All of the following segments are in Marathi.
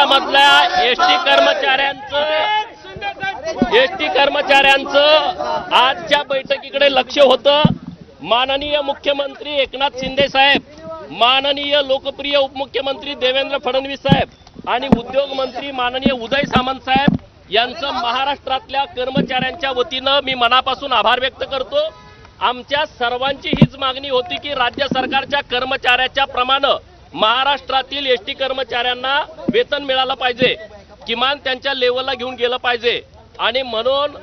शहरामधल्या एस टी कर्मचाऱ्यांचं एस टी कर्मचाऱ्यांचं आजच्या बैठकीकडे लक्ष होतं. माननीय मुख्यमंत्री एकनाथ शिंदे साहेब माननीय लोकप्रिय उपमुख्यमंत्री देवेंद्र फडणवीस साहेब आणि उद्योग मंत्री माननीय उदय सामंत साहेब यांचं महाराष्ट्रातल्या कर्मचाऱ्यांच्या वतीनं मी मनापासून आभार व्यक्त करतो. आमच्या सर्वांची हीच मागणी होती की राज्य सरकारच्या कर्मचाऱ्याच्या प्रमाणे महाराष्ट्रातील एस टी कर्मचाऱ्यांना वेतन मिळालं पाहिजे. किमान त्यांच्या लेवलला घेऊन गेलं पाहिजे. आणि म्हणून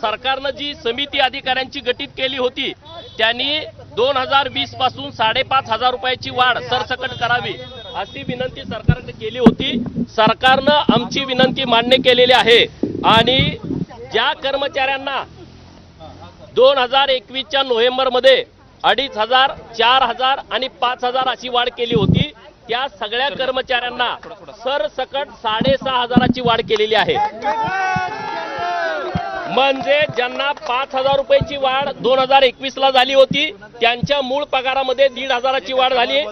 सरकारनं जी समिती अधिकाऱ्यांची गठीत केली होती त्यांनी दोन हजार वीसपासून साडेपाच हजार रुपयाची वाढ सरसकट करावी अशी विनंती सरकारकडे केली होती. सरकारनं आमची विनंती मान्य केलेली आहे. आणि ज्या कर्मचाऱ्यांना दोन हजार एकवीसच्या नोव्हेंबरमध्ये अडीच हजार चार हजार आणि पाच हजार अशी वाढ केली होती. त्या सगळ्या कर्मचाऱ्यांना सरसकट साडेसहा हजाराची वाढ केलेली आहे. म्हणजे ज्यांना पाच हजार रुपयाची वाढ दोन हजार एकवीस ला झाली होती त्यांच्या मूळ पगारामध्ये दीड हजाराची वाढ झाली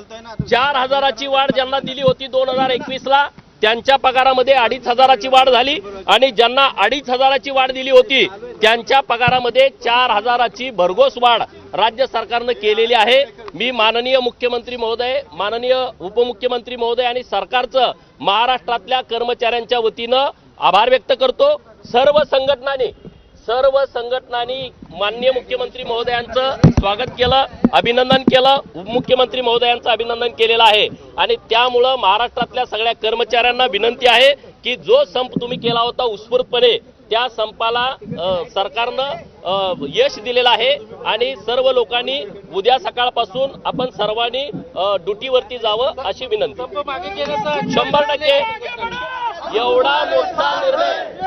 चार हजाराची वाढ ज्यांना दिली होती दोन हजार एकवीस ला त्यांच्या पगारामध्ये अडीच हजाराची वाढ झाली. आणि ज्यांना अडीच हजाराची वाढ दिली होती त्यांच्या पगारामध्ये चार हजाराची भरघोस वाढ. राज्य सरकारनं केलेली आहे. मी माननीय मुख्यमंत्री महोदय माननीय उपमुख्यमंत्री महोदय आणि सरकारचं महाराष्ट्रातल्या कर्मचाऱ्यांच्या वतीनं आभार व्यक्त करतो. सर्व संघटनांनी सर्व संघटनांनी माननीय मुख्यमंत्री महोदयांचं स्वागत केलं अभिनंदन केलं उपमुख्यमंत्री महोदयांचं अभिनंदन केलेलं आहे. आणि त्यामुळं महाराष्ट्रातल्या सगळ्या कर्मचाऱ्यांना विनंती आहे की जो संप तुम्ही केला होता उत्स्फूर्तपणे त्या संपाला सरकारनं यश दिलेलं आहे आणि सर्व लोकांनी उद्या सकाळपासून आपण सर्वांनी ड्युटीवरती जावं अशी विनंती. शंभर टक्के. एवढा मोठा निर्णय.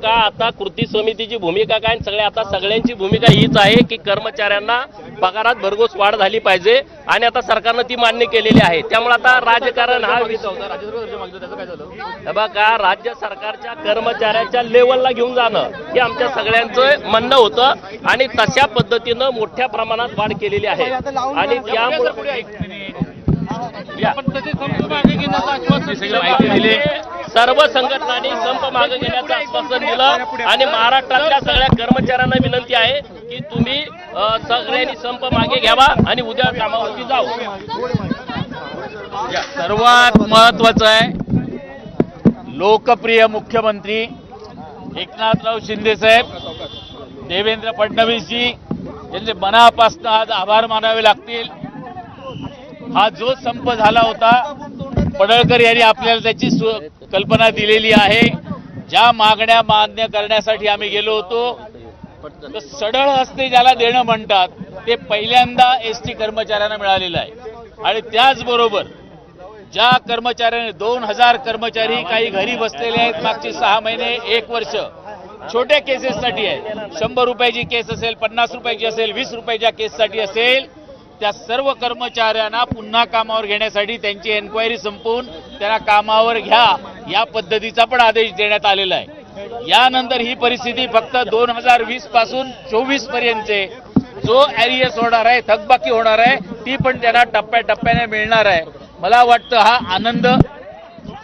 बघा आता कृती समितीची भूमिका काय आणि सगळ्या आता सगळ्यांची भूमिका हीच आहे की कर्मचाऱ्यांना पगारात भरघोस वाढ झाली पाहिजे आणि आता सरकारनं ती मान्य केलेली आहे त्यामुळे आता राजकारण हा विषय बघा राज्य सरकारच्या कर्मचाऱ्याच्या लेवलला घेऊन जाणं हे आमच्या सगळ्यांचं म्हणणं होतं आणि तशा पद्धतीनं मोठ्या प्रमाणात वाढ केलेली आहे आणि त्यामुळे. सर्व संघटनांनी संप मागे घेण्याचं आश्वासन दिलं. आणि महाराष्ट्रातल्या सगळ्या कर्मचाऱ्यांना विनंती आहे की तुम्ही सगळ्यांनी संप मागे घ्यावा आणि उद्या कामावरती जाऊ. सर्वात महत्वाचं आहे लोकप्रिय मुख्यमंत्री एकनाथराव शिंदे साहेब देवेंद्र फडणवीसजी यांचे मनापासून आज आभार मानावे लागतील. हा जो संप झाला होता पडळकर यांनी आपल्याला त्याची सु- कल्पना दिलेली आहे. ज्या मागण्या मान्य करण्यासाठी आम्ही गेलो होतो सडळ हस्ते ज्याला देणं म्हणतात ते पहिल्यांदा एस टी कर्मचाऱ्यांना मिळालेलं आहे. आणि त्याचबरोबर ज्या कर्मचाऱ्याने दोन हजार कर्मचारी काही घरी बसलेले आहेत मागचे सहा महिने एक वर्ष छोट्या केसेससाठी आहे. शंभर रुपयाची केस असेल पन्नास रुपयाची असेल वीस रुपयाच्या केससाठी असेल त्या सर्व कर्मचाऱ्यांना पुन्हा कामावर घेण्यासाठी त्यांची एन्क्वायरी संपवून त्यांना कामावर घ्या. या पद्धतीचा पण आदेश देण्यात आलेला आहे. यानंतर ही परिस्थिती फक्त दोन हजार वीसपासून चोवीस पर्यंतचे. जो ॲरियस होणार आहे थकबाकी होणार आहे ती पण त्यांना टप्प्याटप्प्याने मिळणार आहे. मला वाटतं हा आनंद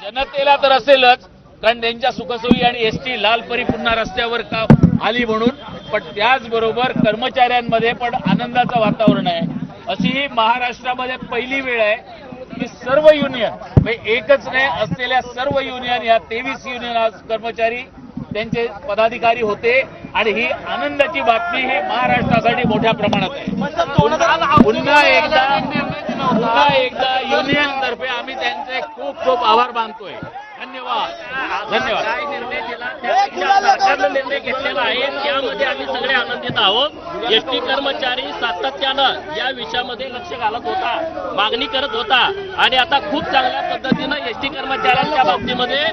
जनतेला तर असेलच कारण त्यांच्या सुखसोयी आणि एस टी लालपरी पुन्हा रस्त्यावर का आली म्हणून. पण त्याचबरोबर कर्मचाऱ्यांमध्ये पण आनंदाचं वातावरण आहे. अशी ही महाराष्ट्रामध्ये पहिली वेळ आहे. की सर्व युनियन म्हणजे एकच नाही असलेल्या सर्व युनियन या तेवीस युनियन आज कर्मचारी त्यांचे पदाधिकारी होते. आणि ही आनंदाची बातमी ही महाराष्ट्रासाठी मोठ्या प्रमाणात आहे. पुन्हा पुन्हा एकदा पुन्हा एकदा युनियन तर्फे आम्ही त्यांचे खूप खूप आभार मानतोय. धन्यवाद. धन्यवाद. काय निर्णय सरकारनं घेतलेला आहे? त्यामध्ये आम्ही सगळे आनंदित आहोत. एस टी कर्मचारी सातत्यानं या विषयामध्ये लक्ष घालत होता मागणी करत होता. आणि आता खूप चांगल्या पद्धतीनं एस टी कर्मचाऱ्यांच्या बाबतीमध्ये